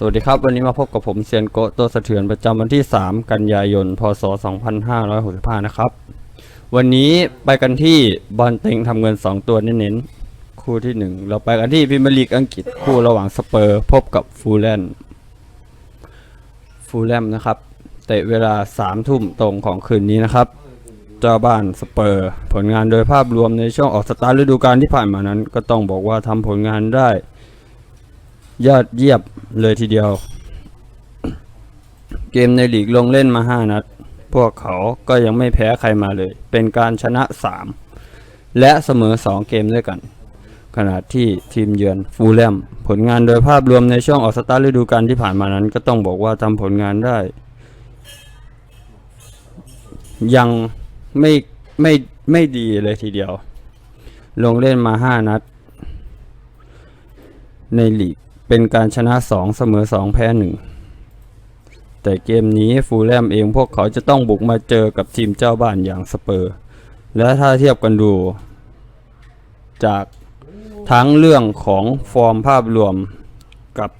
สวัสดีครับ วันนี้มาพบกับผมเซียนโกตัวสะเทือนประจำวันที่ 3 กันยายน พศ 2565 นะครับ วันนี้ไปกันที่บอลเต็งทำเงิน 2 ตัวเน้นๆ คู่ที่ 1 เราไปกันที่พรีเมียร์ลีกอังกฤษคู่ระหว่างสเปอร์พบกับฟูลแลมฟูลแลมนะครับ เตะเวลา 3 ทุ่มตรงของคืนนี้นะครับ เจ้าบ้านสเปอร์ ผลงานโดยภาพรวมในช่วงออกสตาร์ทฤดูกาลที่ผ่านมานั้น ก็ต้องบอกว่าทำผลงานได้ ยอดเยี่ยมเลยทีเดียว เกมในลีกลงเล่นมา 5 นัด พวกเขาก็ยังไม่แพ้ใครมาเลย เป็นการชนะ 3 และเสมอ 2 เกมด้วยกัน ขณะที่ทีมเยือนฟูลแลมผลงานโดยภาพรวมในช่วงออกสตาร์ฤดูกาลที่ผ่านมานั้น ก็ต้องบอกว่าทำผลงานได้ ยังไม่ไม่ไม่ดีเลยทีเดียว ลงเล่นมา 5 นัด ในลีก เป็นการชนะ 2 เสมอ 2 แพ้ 1 แต่เกมนี้ฟูลแลมเองพวกเขาจะต้องบุกมาเจอกับทีมเจ้าบ้านอย่างสเปอร์ และถ้าเทียบกันดู จากทั้งเรื่องของฟอร์มภาพรวมกับ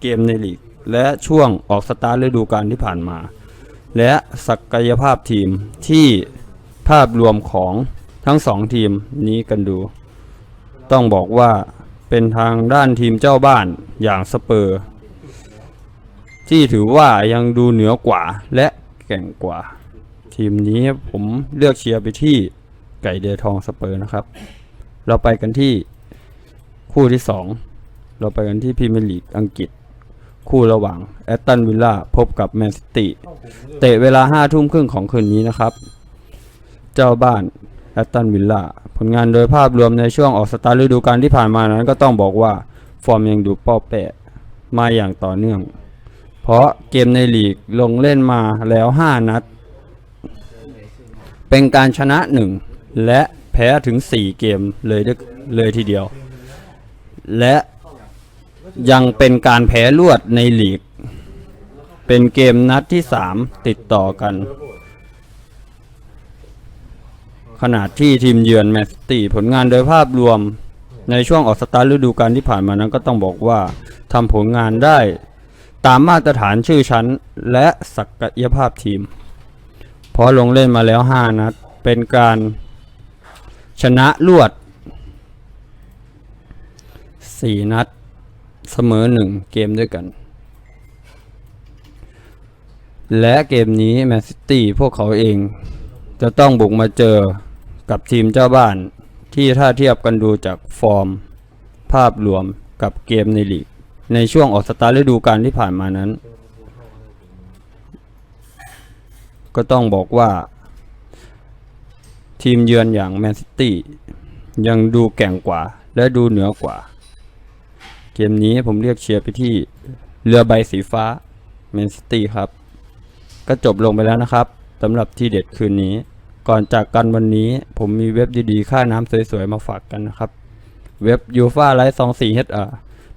เกมในลีก และช่วงออกสตาร์ทฤดูกาลที่ผ่านมา และศักยภาพทีมที่ภาพรวมของทั้งสองทีมนี้กันดู ต้องบอกว่าเป็นทางด้านทีมเจ้าบ้าน อย่างสเปอร์ ที่ถือว่ายังดูเหนือกว่าและแก่งกว่า ทีมนี้ผมเลือกเชียร์ไปที่ไก่เดือทองสเปอร์นะครับ เราไปกันที่คู่ที่ 2 เราไปกันที่พรีเมียร์ลีกอังกฤษ คู่ระหว่างแอตตันวิลล่าพบกับแมนซิตี้เตะเวลา5ทุ่มครึ่งของคืนนี้นะครับ เจ้าบ้านแอตตันวิลล่าผลงานโดยภาพรวมในช่วงออกสตาร์ฤดูกาลที่ผ่านมานั้นก็ต้องบอกว่า ฟอร์มยังดูเป้อแปะมาอย่างต่อเนื่อง เพราะเกมในลีกลงเล่นมาแล้ว 5 นัด เป็นการชนะ 1 และแพ้ถึง 4 เกมเลยเลยทีเดียว และยังเป็นการแพ้รวดในลีก เป็นเกมนัดที่ 3 ติดต่อกันขณะที่ทีมเยือนแมนซิตี้ผลงานโดยภาพรวม ในช่วงออกสตาร์ฤดูกาลที่ผ่านมานั้นก็ต้องบอกว่าทำผลงานได้ตามมาตรฐานชื่อชั้น และศักยภาพทีม เพราะลงเล่นมาแล้ว 5 นัด เป็นการชนะรวด 4 นัด เสมอ 1 เกมด้วยกัน และเกมนี้แมนซิตี้พวกเขาเอง จะต้องบุกมาเจอกับทีมเจ้าบ้าน ที่ถ้าเทียบกันดูจากฟอร์ม ภาพรวมกับเกมในลีก ในช่วงออกสตาร์ฤดูกาลที่ผ่านมานั้น ก็ต้องบอกว่า ทีมเยือนอย่างแมนซิตี้ยังดูแก่งกว่า และดูเหนือกว่า เกมนี้ผมเรียกเชียร์ไปที่เรือใบสีฟ้าแมนซิตี้ครับ ก็จบลงไปแล้วนะครับสำหรับที่เด็ดคืนนี้ ก่อนจากกันวันนี้ผมมีเว็บดีๆ ค่าน้ำสวยๆ มาฝากกันนะครับ เว็บ u f a l i 2 4 HR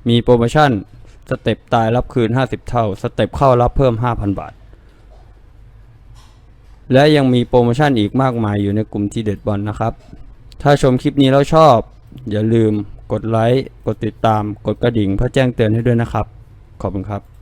มีโปรโมชั่น สเต็ปตายรับคืน 50 เท่า สเต็ปเข้ารับเพิ่ม 5,000 บาท และยังมีโปรโมชั่นอีกมากมายอยู่ในกลุ่มทีเด็ดบอลนะครับ ถ้าชมคลิปนี้แล้วชอบ อย่าลืมกดไลค์ กดติดตาม กดกระดิ่งเพื่อแจ้งเตือนให้ด้วยนะครับ ขอบคุณครับ